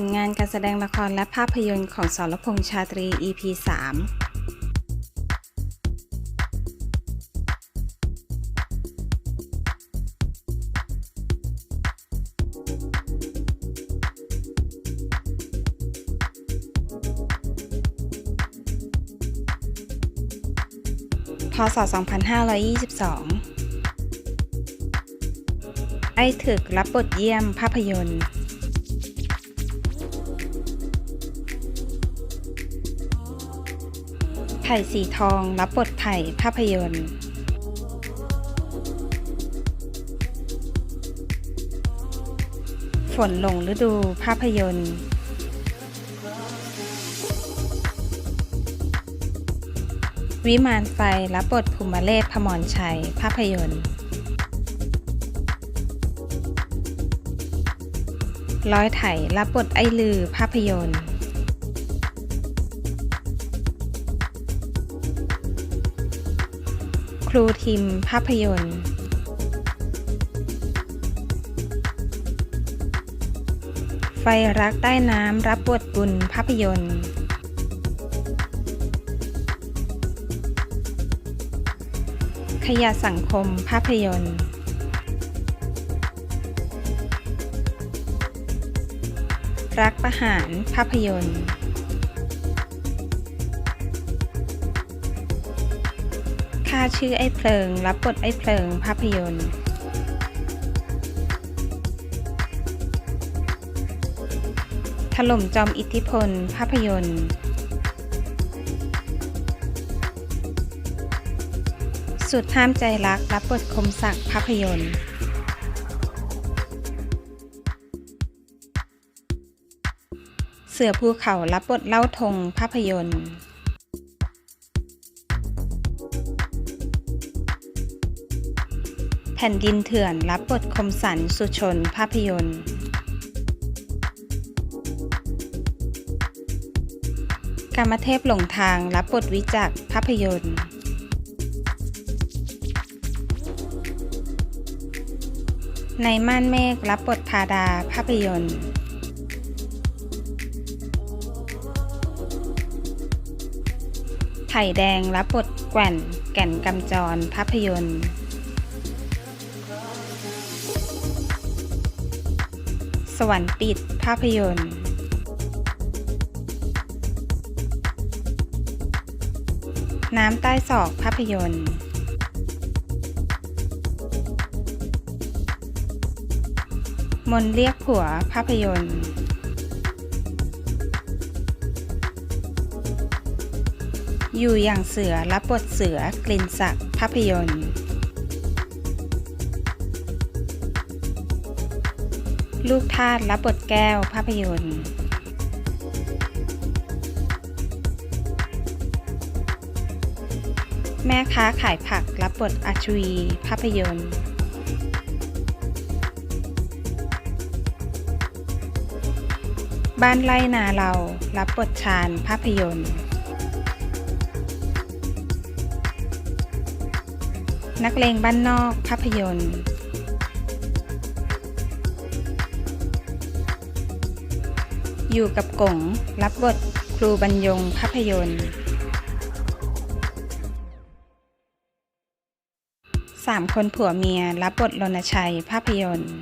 ลงานการแสดงละครและภาพยนตร์ของสรพงษ์ชาตรี EP 3พศ 2522 ไอ้ถึกรับบทเยี่ยมภาพยนตร์ ไผ่สีทองรับบทไผ่ภาพยนตร์ฝนหลงฤดูภาพยนตร์ วิมานไฟรับบทภูมิเลศพมรชัย ภาพยนตร์ ร้อยไถรับบทไอลือภาพยนตร์ รูทิมภาพยนตร์ไฟรักใต้น้ำรับบทบุญภาพยนตร์ ขยะสังคมภาพยนตร์ รักประหารภาพยนตร์ ชื่อไอ้เพลิง รับบทไอ้เพลิง ภาพยนตร์ถล่มจอมอิทธิพล ภาพยนตร์ สุดห้ามใจรัก รับบทคมศักดิ์ภาพยนตร์ เสือภูเขา รับบทเล่าทง ภาพยนตร์ ผ่นดินเถื่อนรับบทคมสันสุชนภาพยนตร์กามเทพหลงทางรับบทวิจักภาพยนตร์ ในม่านเมฆรับบทพาดาภาพยนตร์ไถ่แดงรับบทแก่นแก่นกำจรภาพยนตร์ สวรรค์ปิดภาพยนตร์น้ำใต้ศอกภาพยนตร์ มนเรียกผัวภาพยนตร์ อยู่อย่างเสือรับบทเสือกลิ่นศักดิ์ภาพยนตร์ ลูกทาสรับบทแก้วภาพยนตร์แม่ค้าขายผักรับบทอาชวี ภาพยนตร์ บ้านไร่นาเรารับบทชาญภาพยนตร์ นักเลงบ้านนอกภาพยนตร์ อยู่กับกงรับบทครูบรรยงภาพยนตร์สามคนผัวเมียรับบทรณชัยภาพยนตร์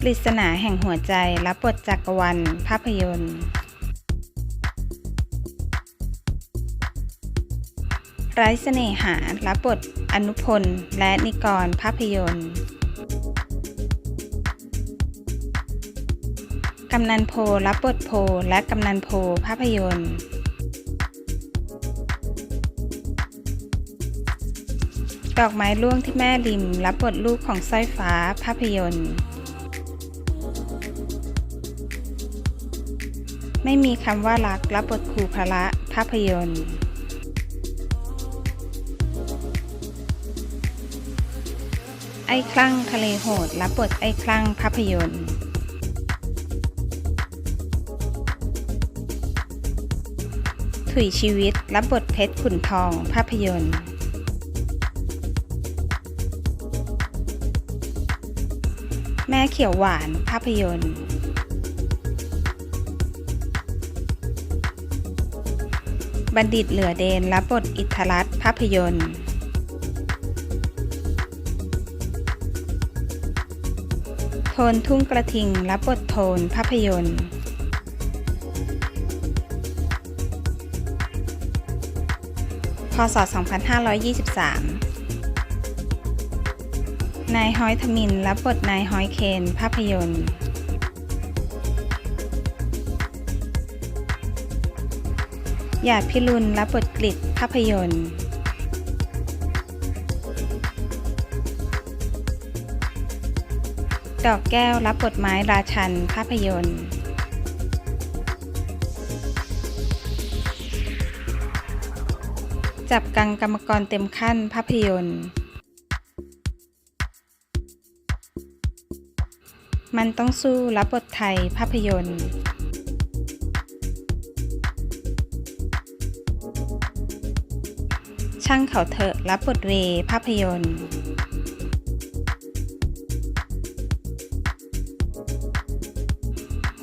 ปริศนาแห่งหัวใจรับบทจักรวรรณภาพยนตร์ ไร้เสน่หารับบทอนุพลและนิกรภาพยนตร์ กำนันโพรับบทโพและกำนันโพภาพยนตร์ดอกไม้ร่วงที่แม่ริม รับบทลูกของสร้อยฟ้าภาพยนตร์ ไม่มีคำว่ารัก รับบทครูพระภาพยนตร์ ไอ้คลั่งทะเลโหด รับบทไอ้คลั่งภาพยนตร์ ถุยชีวิตรับบทเพชรขุนทองภาพยนตร์แม่เขียวหวานภาพยนตร์ บัณฑิตเหลือเดนรับบทอิทธรัตน์ภาพยนตร์ โทนทุ่งกระทิงรับบทโทนภาพยนตร์ ศ 2523 นายฮอยทมินรับบทนายฮอยเคน ภาพยนตร์หยาดพิรุณรับบทกฤษภาพยนตร์ ดอกแก้วรับบทไม้ราชันภาพยนตร์ จับกังกรรมกรเต็มขั้นภาพยนตร์ มันต้องสู้รับบทไทยภาพยนตร์ ช่างเขาเถอะรับบทเวภาพยนตร์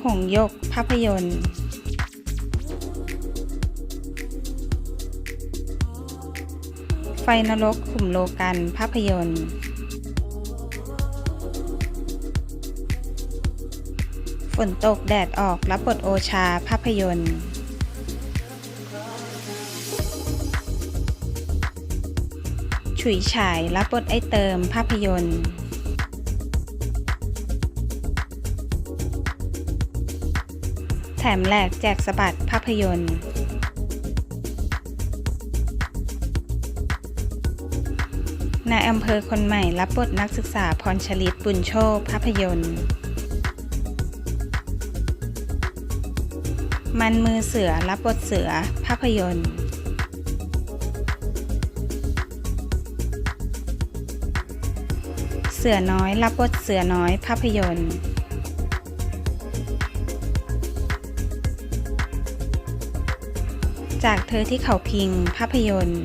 หงยกภาพยนตร์ ฟนรกขุมโลกันภาพยนตร์ ฝนตกแดดออกรับบทโอชาภาพยนตร์ ฉุยฉายรับบทไอเติมภาพยนตร์ แถมแหลกแจกสะบัดภาพยนตร์ นายอำเภอคนใหม่รับบทนักศึกษาพรชลิตบุญโชคภาพยนตร์ มันมือเสือรับบทเสือภาพยนตร์ เสือน้อยรับบทเสือน้อยภาพยนตร์จากเธอที่เขาพิงภาพยนตร์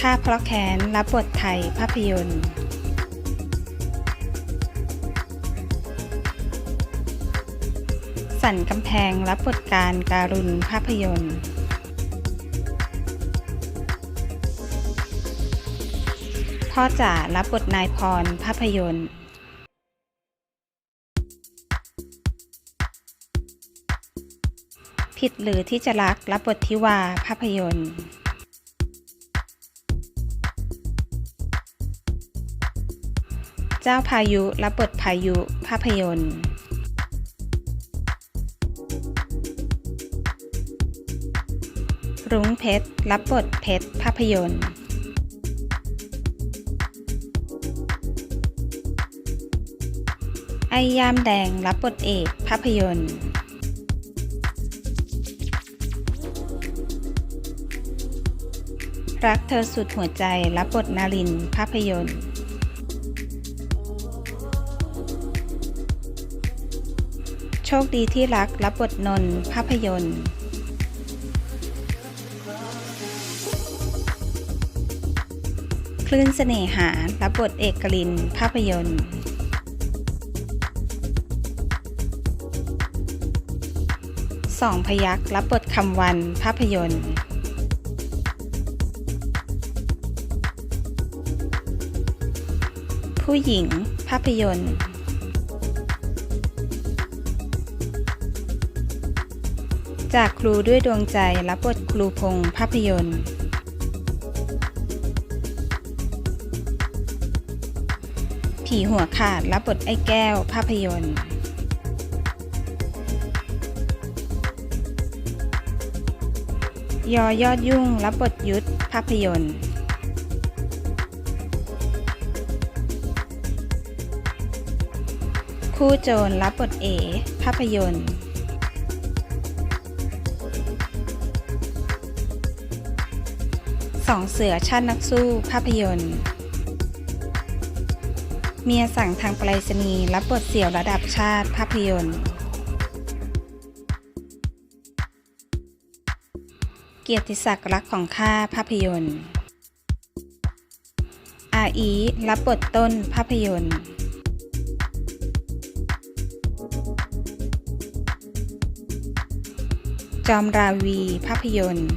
ค่าเพราะแค้นรับบทไทยภาพยนตร์สันกำแพงรับบทการการุณภาพยนตร์ พ่อจ๋ารับบทนายพรภาพยนตร์ ผิดหรือที่จะรักรับบททิวาภาพยนตร์ เจ้าพายุรับบทพายุ ภาพยนตร์รุ้งเพชร รับบทเพชร ภาพยนตร์ ไอยามแดง รับบทเอก ภาพยนตร์ รักเธอสุดหัวใจ รับบทนาริน ภาพยนตร์ คดีที่รักรับบทนน์ภาพยนตร์คลื่นเสน่หา รับบทเอกลิน ภาพยนตร์ สองพยักรับบทคำวัน ภาพยนตร์ ผู้หญิง ภาพยนตร์ จากครูด้วยดวงใจรับบทครูพงษ์ภาพยนตร์ ผีหัวขาดรับบทไอ้แก้วภาพยนตร์ ยอยอดยุ่งรับบทยุทธภาพยนตร์คู่โจรรับบทเอ ภาพยนตร์ สองเสือชาตินักสู้ภาพยนตร์ เมียสั่งทางไปรษณีย์รับบทเสี่ยวระดับชาติภาพยนตร์ เกียรติศักดิ์รักของข้าภาพยนตร์อีรับบทต้นภาพยนตร์จอมราวีภาพยนตร์